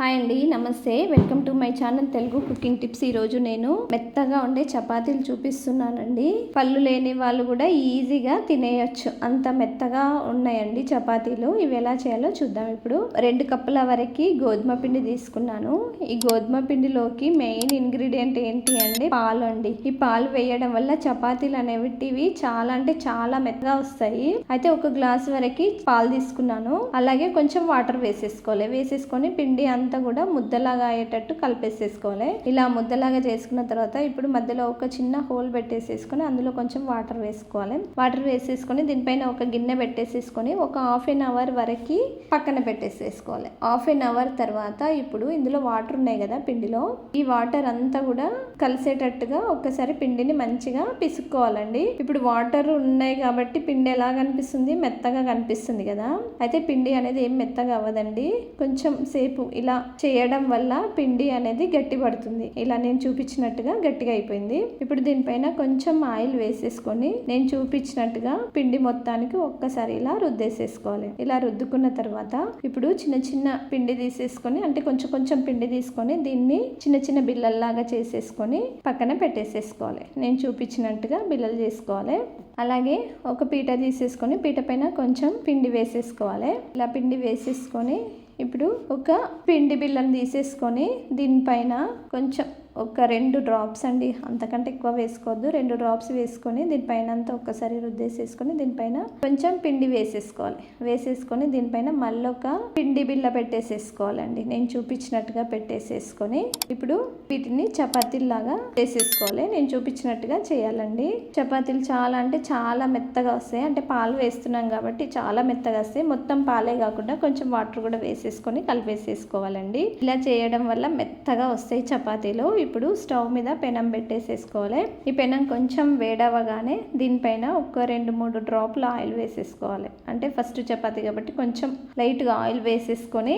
Hi అండి నమస్తే. Welcome to my channel Telugu cooking tips. ఈరోజు నేను మెత్తగా ఉండే చపాతీలు చూపిస్తున్నానండి. పళ్ళు లేని వాళ్ళు కూడా ఈజీగా తినేయొచ్చు. అంత మెత్తగా ఉన్నాయండి చపాతీలు. ఇవి ఎలా చేయాలో చూద్దాం. ఇప్పుడు రెండు కప్పుల వరకు గోధుమ పిండి తీసుకున్నాను. ఈ గోధుమ పిండిలోకి మెయిన్ ఇంగ్రీడియంట్ ఏంటి అంటే పాలు అండి. ఈ పాలు వేయడం వల్ల చపాతీలు అనేవి చాలా అంటే చాలా మెత్తగా వస్తాయి. అయితే ఒక గ్లాస్ వరకు పాలు తీసుకున్నాను. అలాగే కొంచెం వాటర్ వేసేసుకోవాలి. వేసేసుకొని పిండి అంతా కూడా ముద్దలాగా అయ్యేటట్టు కలిపేసేసుకోవాలి. ఇలా ముద్దలాగా చేసుకున్న తర్వాత ఇప్పుడు మధ్యలో ఒక చిన్న హోల్ పెట్టేసేసుకొని అందులో కొంచెం వాటర్ వేసుకోవాలి. వాటర్ వేసేసుకొని దీనిపైన ఒక గిన్నె పెట్టేసేసుకొని ఒక హాఫ్ ఎన్ అవర్ వరకు పక్కన పెట్టేసేసుకోవాలి. హాఫ్ ఎన్ అవర్ తర్వాత ఇప్పుడు ఇందులో వాటర్ ఉన్నాయి కదా పిండిలో. ఈ వాటర్ అంతా కూడా కలిసేటట్టుగా ఒక్కసారి పిండిని మంచిగా పిసుక్కోవాలండి. ఇప్పుడు వాటర్ ఉన్నాయి కాబట్టి పిండి ఎలా కనిపిస్తుంది? మెత్తగా కనిపిస్తుంది కదా. అయితే పిండి అనేది ఏం మెత్తగా అవ్వదండి. కొంచెం సేపు ఇలా చేయడం వల్ల పిండి అనేది గట్టి పడుతుంది ఇలా నేను చూపించినట్టుగా గట్టిగా అయిపోయింది. ఇప్పుడు దీనిపైన కొంచెం ఆయిల్ వేసేసుకొని నేను చూపించినట్టుగా పిండి మొత్తానికి ఒక్కసారి ఇలా రుద్దేసేసుకోవాలి. ఇలా రుద్దుకున్న తర్వాత ఇప్పుడు చిన్న చిన్న పిండి తీసేసుకొని అంటే కొంచెం కొంచెం పిండి తీసుకొని దీన్ని చిన్న చిన్న బిల్లల్లాగా చేసేసుకొని పక్కన పెట్టేసేసుకోవాలి. నేను చూపించినట్టుగా బిల్లలు చేసుకోవాలి. అలాగే ఒక పీట తీసేసుకొని పీట పైన కొంచెం పిండి వేసేసుకోవాలి. ఇలా పిండి వేసేసుకొని ఇప్పుడు ఒక పిండి బిళ్ళను తీసేసుకొని దీనిపైన కొంచెం ఒక రెండు డ్రాప్స్ అండి. అంతకంటే ఎక్కువ వేసుకోవద్దు. రెండు డ్రాప్స్ వేసుకొని దీనిపైన అంతా ఒక్కసారి రుద్దేసేసుకొని దీనిపైన కొంచెం పిండి వేసేసుకోవాలి. వేసేసుకొని దీనిపైన మళ్ళీ ఒక పిండి బిల్ల పెట్టేసేసుకోవాలండి. నేను చూపించినట్టుగా పెట్టేసేసుకొని ఇప్పుడు వీటిని చపాతీలాగా వేసేసుకోవాలి. నేను చూపించినట్టుగా చేయాలండి. చపాతీలు చాలా అంటే చాలా మెత్తగా వస్తాయి. అంటే పాలు వేస్తున్నాం కాబట్టి చాలా మెత్తగా వస్తాయి. మొత్తం పాలే కాకుండా కొంచెం వాటర్ కూడా వేసేసుకొని కలిపేసేసుకోవాలండి. ఇలా చేయడం వల్ల మెత్తగా వస్తాయి చపాతీలు. ఇప్పుడు స్టవ్ మీద పెనం పెట్టేసేసుకోవాలి. ఈ పెనం కొంచెం వేడవగానే దీనిపైన ఒక రెండు మూడు డ్రాప్లు ఆయిల్ వేసేసుకోవాలి. అంటే ఫస్ట్ చపాతి కాబట్టి కొంచెం లైట్గా ఆయిల్ వేసేసుకొని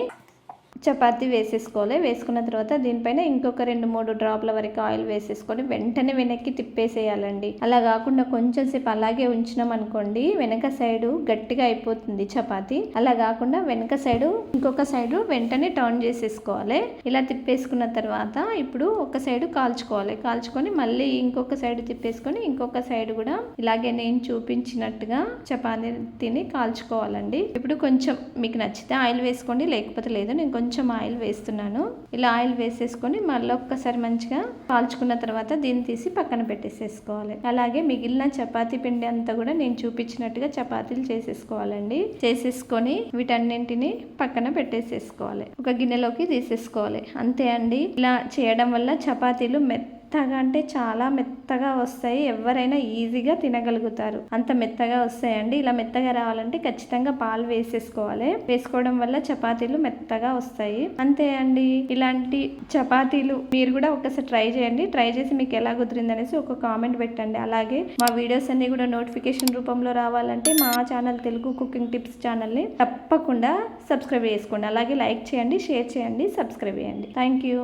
చపాతి వేసేసుకోవాలి. వేసుకున్న తర్వాత దీనిపైన ఇంకొక రెండు మూడు డ్రాప్ల వరకు ఆయిల్ వేసేసుకొని వెంటనే వెనక్కి తిప్పేసేయాలండి. అలా కాకుండా కొంచెం సేపు అలాగే ఉంచినాం అనుకోండి వెనక సైడు గట్టిగా అయిపోతుంది చపాతి. అలా కాకుండా వెనక సైడు ఇంకొక సైడు వెంటనే టర్న్ చేసేసుకోవాలి. ఇలా తిప్పేసుకున్న తర్వాత ఇప్పుడు ఒక సైడు కాల్చుకోవాలి. కాల్చుకొని మళ్ళీ ఇంకొక సైడ్ తిప్పేసుకొని ఇంకొక సైడ్ కూడా ఇలాగే నేను చూపించినట్టుగా చపాతీని కాల్చుకోవాలండి. ఇప్పుడు కొంచెం మీకు నచ్చితే ఆయిల్ వేసుకోండి లేకపోతే లేదు నేను కొంచెం కొంచెం ఆయిల్ వేస్తున్నాను. ఇలా ఆయిల్ వేసేసుకొని మళ్ళీ ఒక్కసారి మంచిగా కాల్చుకున్న తర్వాత దీన్ని తీసి పక్కన పెట్టేసేసుకోవాలి. అలాగే మిగిలిన చపాతీ పిండి అంతా కూడా నేను చూపించినట్టుగా చపాతీలు చేసేసుకోవాలండి. చేసేసుకొని వీటన్నింటిని పక్కన పెట్టేసేసుకోవాలి. ఒక గిన్నెలోకి తీసేసుకోవాలి. అంతే అండి. ఇలా చేయడం వల్ల చపాతీలు మెత్త మెత్తగా అంటే చాలా మెత్తగా వస్తాయి. ఎవరైనా ఈజీగా తినగలుగుతారు. అంత మెత్తగా వస్తాయండి. ఇలా మెత్తగా రావాలంటే ఖచ్చితంగా పాలు వేసేసుకోవాలి. వేసుకోవడం వల్ల చపాతీలు మెత్తగా వస్తాయి. అంతే అండి. ఇలాంటి చపాతీలు మీరు కూడా ఒకసారి ట్రై చేయండి. ట్రై చేసి మీకు ఎలా కుదిరింది అనేసి ఒక కామెంట్ పెట్టండి. అలాగే మా వీడియోస్ అన్ని కూడా నోటిఫికేషన్ రూపంలో రావాలంటే మా ఛానల్ తెలుగు కుకింగ్ టిప్స్ ఛానల్ని తప్పకుండా సబ్స్క్రైబ్ చేసుకోండి. అలాగే లైక్ చేయండి షేర్ చేయండి సబ్స్క్రైబ్ చేయండి. Thank you.